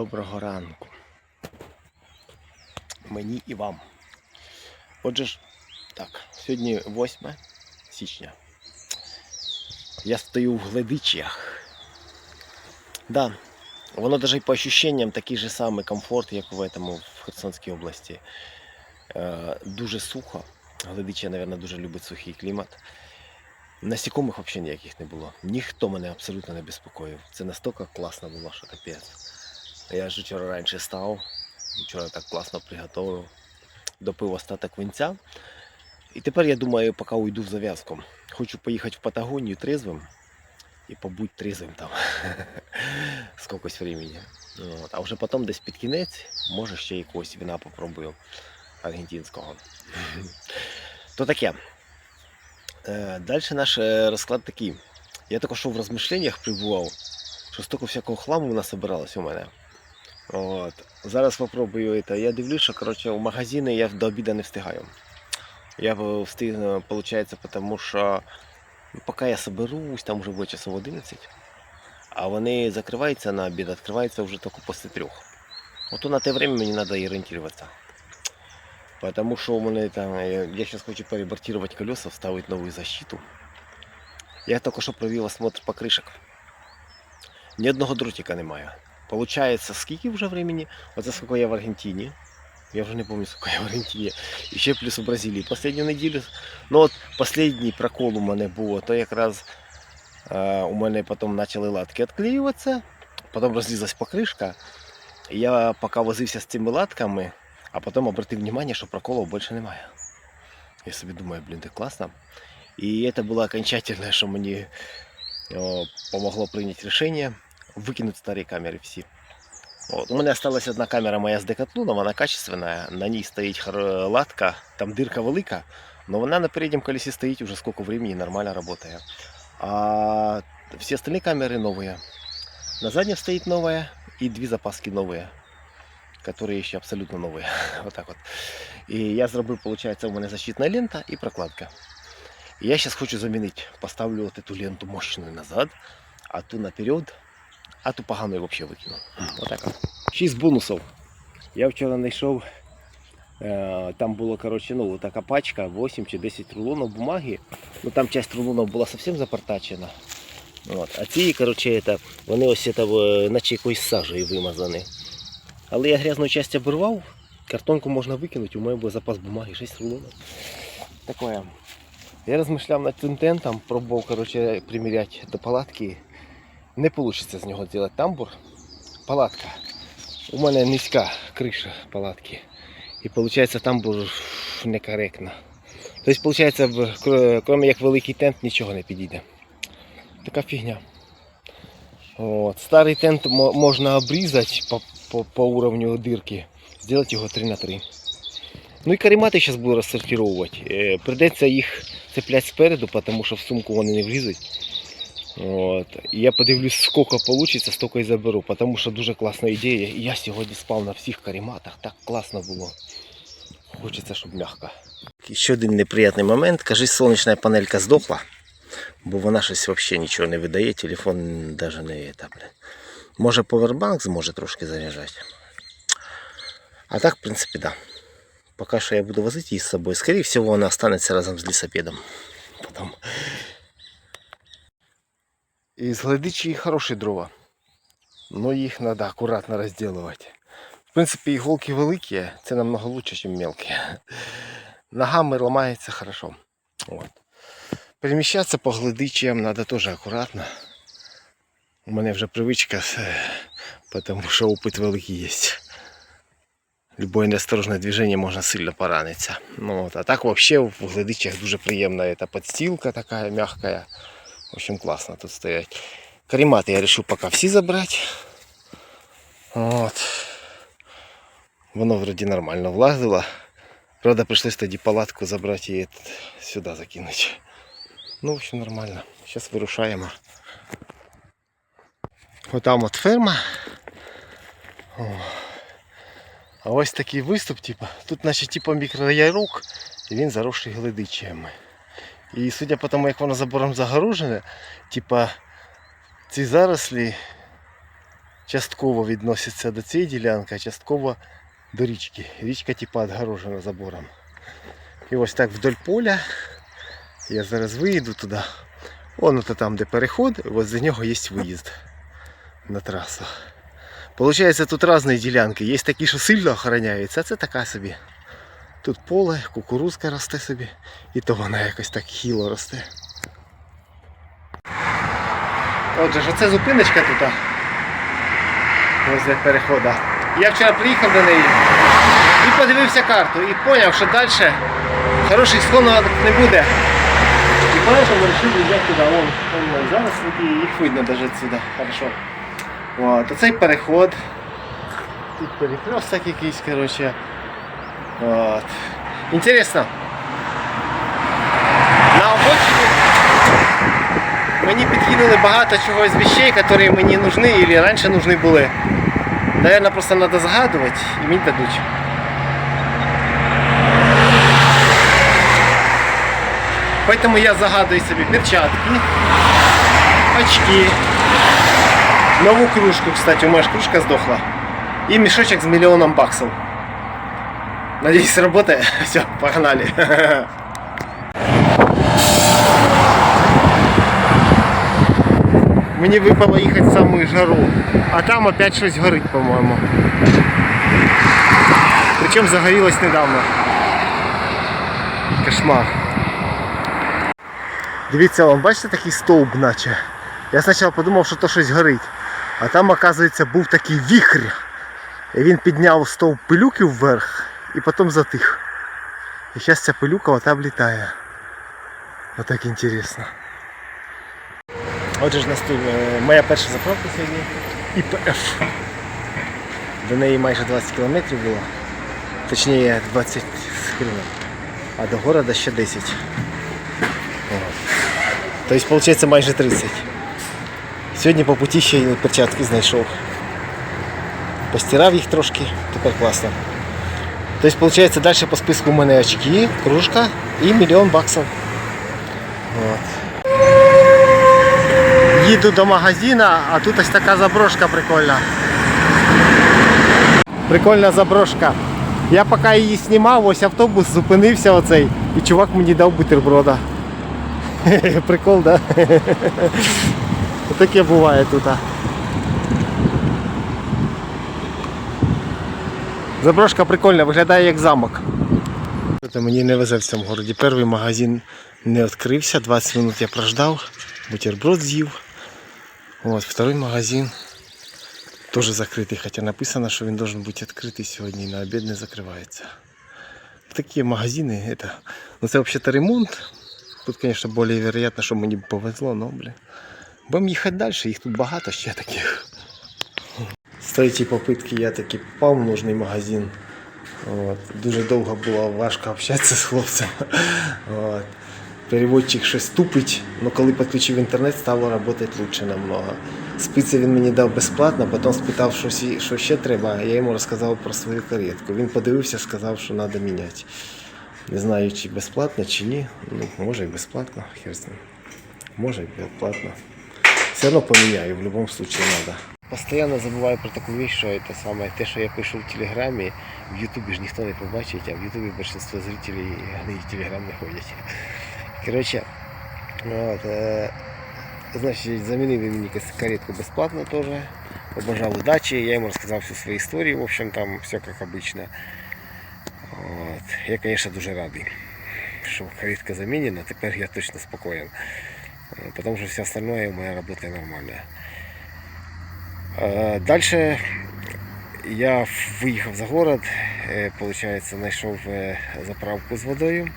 Доброго ранку. Мені і вам. Отже ж, так, сьогодні 8 січня. Я стою в гледичах. Да, воно навіть по ощущениям такий же самий комфорт, як в этому, в Херсонській області. Е, дуже сухо. Гледича, мабуть, дуже любить сухий клімат. Насікомих взагалі ніяких не було. Ніхто мене абсолютно не безпокоїв. Це настільки класно було, що капець. Я ж вчора раніше став, вчора так класно приготував, допив остаток винця. І тепер я думаю, поки уйду в зав'язку. Хочу поїхати в Патагонію трезвим і побути трезвим там. Скокось времени. От. А вже потім десь під кінець, може ще якогось вина попробую аргентинського. То таке. Е, Далі наш е, розклад такий. Я що в розмишленнях прибував, що стільки всякого хламу насобиралось у мене. От. Зараз попробую це. Я дивлюсь, що коротше, в магазини я до обіду не встигаю. Я е, встигну, виходить, тому що поки я соберусь, там вже буде часов 11, а вони закриваються на обід, відкриваються вже тільки після трьох. Ото на те время мені треба орієнтуватися. Потому что у меня там, я, я хочу перебортировать колеса, вставить новую защиту. Я только что провел осмотр покрышек. Ни одного дротика немає. Получается, скільки вже времени? Оце скільки я в Аргентині. Я вже не пам'ятаю, скільки я в Аргентині. І ще плюс у Бразилії. Последню неділю. Ну от останній прокол у мене був, то якраз е, у мене потім почали латки відклеюватися, потім розлізлась покришка. І я поки возився з цими латками, а потім обратив внимание, що проколов більше немає. Я собі думаю, блін, так класно. І це було окончательне, що мені о, помогло прийняти рішення викинути старі камери всі. От. У мене залишилась одна камера моя з Decathlon, вона качественна, на ній стоїть хар- латка, там дирка велика, але вона на передньому колесі стоїть уже скільки времени нормально працює. А всі остальні камери нові. На заднем стоит новая и две запаски новые, которые еще абсолютно новые. вот так вот. И я зробив, получается, у мене защитная лента и прокладка. И я сейчас хочу заменить. Поставлю вот эту ленту мощную назад, а ту наперед, а ту поганую вообще выкину. Вот так вот. 6 бонусов. Я вчора знайшов, е, там було, короче, ну, така пачка, 8 чи 10 рулонів бумаги. Ну там часть рулонів була зовсім запортачена. От. А ці, коротше, це, вони ось це, е, наче якоюсь сажею вимазані. Але я грязну часть обірвав, картонку можна викинути, у мене був запас бумаги, 6 рулонів. Такое. Я розмишляв над тентом, пробував коротше, приміряти до палатки. Не вийде з нього зробити тамбур. Палатка. У мене низька криша палатки. І виходить тамбур некоректно. Тобто, виходить, крім як великий тент, нічого не підійде. Така фігня. От. Старий тент можна обрізати по, по, по уровню дирки, зробити його 3 на 3 Ну і каремати зараз буду розсортировувати. Е, Придеться їх цепляти спереду, тому що в сумку вони не влізуть. От. Я подивлюсь, скільки вийде, стільки і заберу, тому що дуже класна ідея. Я сьогодні спав на всіх карематах, так класно було. Хочеться, щоб м'яко. Ще один неприємний момент. Кажись, сонячна панелька здохла. Бо вона щось взагалі нічого не видає, телефон навіть не це, блін. Може повербанк зможе трошки заряджати. А так, в принципі, да. Поки що я буду возити її з собою. Скоріше всього, вона останеться разом з лісопедом. Потом. Із глядичі хороші дрова. Но їх треба акуратно розділувати. В принципі, іголки великі, це намного лучше, ніж мелкі. Ногами ламається хорошо. От. Переміщатися по глядичам треба теж акуратно. У мене вже привичка, тому що опит великий є. Любое неосторожне движение можна сильно поранитися. Ну, от. А так вообще в глядичах дуже приємна эта подстилка така мягкая. В общем, класно тут стоять. Каремати я вирішив поки всі забрати. От. Воно вроді нормально влазило. Правда, прийшлось тоді палатку забрати і сюди закинути. Ну, в общем, нормально. Зараз вирушаємо. Отам от ферма. О. А ось такий виступ, типу. Тут наче типу мікроярок, і він заросший глидичами. І судя по тому, як воно забором загорожене, типа ці зарослі частково відноситься до цієї ділянки, а частково до річки. Річка типа відгорожена забором. І ось так вдоль поля. Я зараз виїду туди. Вон ото там, де переход, ось за нього є виїзд на трасу. Получається, тут різні ділянки. Є такі, що сильно охороняються, а це така собі. Тут поле, кукурузка росте собі, і то вона якось так хіло росте. Отже ж, оце зупиночка тут. Возле переходу. Я вчора приїхав до неї і подивився карту і зрозумів, що далі хороших схонок не буде. І поэтому вирішив їхати туди. Вон, вон зараз їх видно навіть сюди. Хорошо. От, оцей переход. Тут перехресток якийсь, коротше. От. Інтересно. На обочині мені підкинули багато чогось вещей, які мені нужны или раніше нужны були. Наверное, просто треба загадувати і мені дадуть. Поэтому я загадую собі перчатки, очки, нову кружку, кстати, у мене ж кружка здохла. І мішочок з мільйоном баксів. Надеюсь, сработает. Все, погнали. Мені випало їхати в саму жару, а там опять щось горить, по-моєму. Причому загорілось недавно. Кошмар. Дивіться, вам бачите такий стовп наче. Я спочатку подумав, що то щось горить. А там, оказується, був такий віхр. І він підняв стовп пилюки вверх і потім затих. І зараз ця пилюка ота влітає. Отак інтересно. Отже ж нас тут е, моя перша заправка сьогодні ІПФ. До неї майже 20 кілометрів було. Точніше 20 з хреном. А до города ще 10. Тобто, виходить, майже 30. Сьогодні по путі ще перчатки знайшов. Постирав їх трошки, тепер класно. Тобто, виходить, далі по списку у мене очки, кружка і мільйон баксів. От. Їду до магазина, а тут ось така заброшка прикольна. Прикольна заброшка. Я поки її знімав, ось автобус зупинився оцей, і чувак мені дав бутерброда. Прикол, да? Таке буває тут. Заброшка прикольна, виглядає як замок. Мені не везе в цьому городі. Перший магазин не відкрився, 20 минут я прождав, бутерброд з'їв. От, второй магазин теж закритий, хоча написано, що він должен бути відкритий сьогодні на обід не закривається. Такі магазини, это, ну це взагалі ремонт. Тут, звісно, більш вероятно, що мені повезло, но, блін. Будемо їхати далі, їх тут багато ще таких. З третьої попитки я таки попав в нужний магазин. От. Дуже довго було важко общатися з хлопцем. От. Переводчик щось тупить, але коли підключив інтернет, стало працювати лучше намного. Спиці він мені дав безплатно, потім спитав, що, що ще треба, я йому розказав про свою каретку. Він подивився, сказав, що треба міняти. Не знаю, чи безплатно, чи ні. Ну, може і безплатно, хер з ним. Може і безплатно. Все одно поміняю, в будь-якому випадку треба. Постоянно забуваю про таку вещь, що це саме те, що я пишу в Телеграмі, в Ютубі ж ніхто не побачить, а в Ютубі більшість зрителей вони в Телеграм не ходять. Коротше, от, е, значить, замінив він мені каретку безплатно теж. Побажав удачі, я йому розказав всю свою історію, в общем, там все як обычно. От. Я, конечно, дуже радий, що каретка замінена, тепер я точно спокоен. Е, Потому что все остальное моя работа нормальная. Е, Дальше я виїхав за город, е, получается, знайшов е, заправку з водою.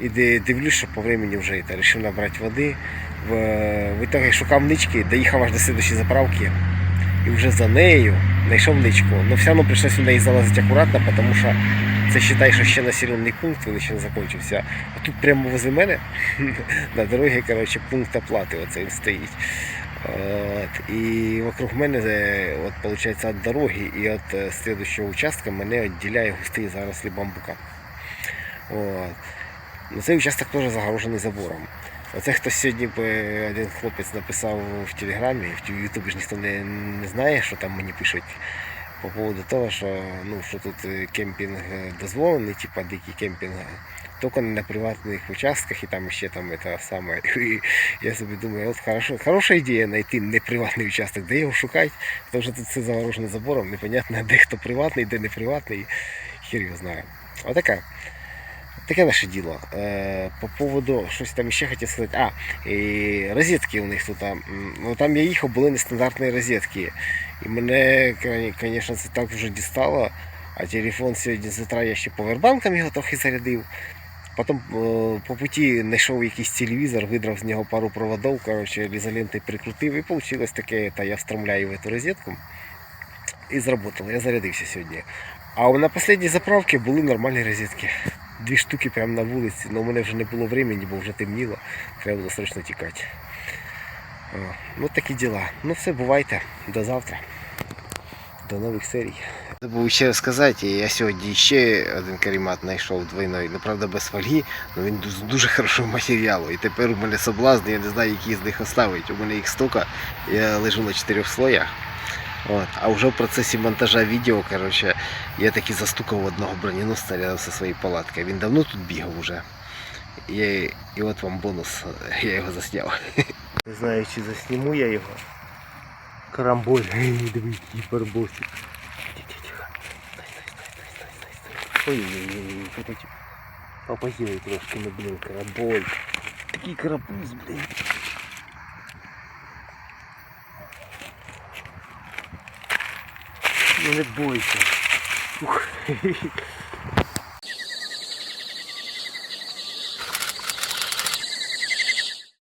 І, дивлюсь, що по времени вже это, решив набрати води. В, итоге шукав нички, доїхав аж до слідчої заправки. І вже за нею знайшов ничку. Но все одно прийшлося в неї залазити акуратно, тому що це вважай, що ще населений пункт, він ще не закінчився. А тут прямо возле мене на коротше, пункт оплати він стоїть. От, і вокруг мене, е, от, виходить, від дороги і від е, участка мене відділяє густий зарослі бамбука. От. Цей участок теж загорожений забором. Оце хтось сьогодні один хлопець написав в Телеграмі, в Ютубі ж ніхто не, не знає, що там мені пишуть. По поводу того, що, ну, що тут е, кемпінг е, дозволений, типа дикий кемпінг, тільки не на приватних участках і там ще там це саме. І я собі думаю, от хорошо, хороша ідея знайти неприватний участок, де його шукати, тому що тут все загорожено забором, непонятно, де хто приватний, де не приватний, хер його знає. Отака. Таке наше діло. Е, по поводу, щось там ще хотів сказати. А, і розетки у них тут. Ну, там я їхав, були нестандартні розетки. І мене, звісно, це так вже дістало. А телефон сьогодні з утра я ще повербанком його трохи зарядив. Потім е, по путі знайшов якийсь телевізор, видрав з нього пару проводов, коротше, ізоленти прикрутив і вийшло таке, та я встромляю в цю розетку. І зработало, я зарядився сьогодні. А на останній заправці були нормальні розетки. Дві штуки прямо на вулиці, але у мене вже не було времени, бо вже темніло. Треба було срочно тікати. О, ну такі діла. Ну все, бувайте. До завтра. До нових серій. Забув ще сказати, я сьогодні ще один карімат знайшов двойной, ну правда без фольги, але він з дуже хорошого матеріалу. І тепер у мене соблазн, я не знаю, які з них оставити. У мене їх столько, я лежу на чотирьох слоях. От. А вже в процесі монтажа відео, коротше, я таки застукав одного броненосця рядом зі своєю палаткою. Він давно тут бігав уже. І, і от вам бонус, я його засняв. Не знаю, чи засніму я його. Карамболь, дивись, гіпербосик. Тихо, стай, стай, стай, стай, стай, стай. Ой-ой-ой, що тут попозіли трошки, ну блін, карамболь. Такий карапуз, блін. Ну не бойся. Ух.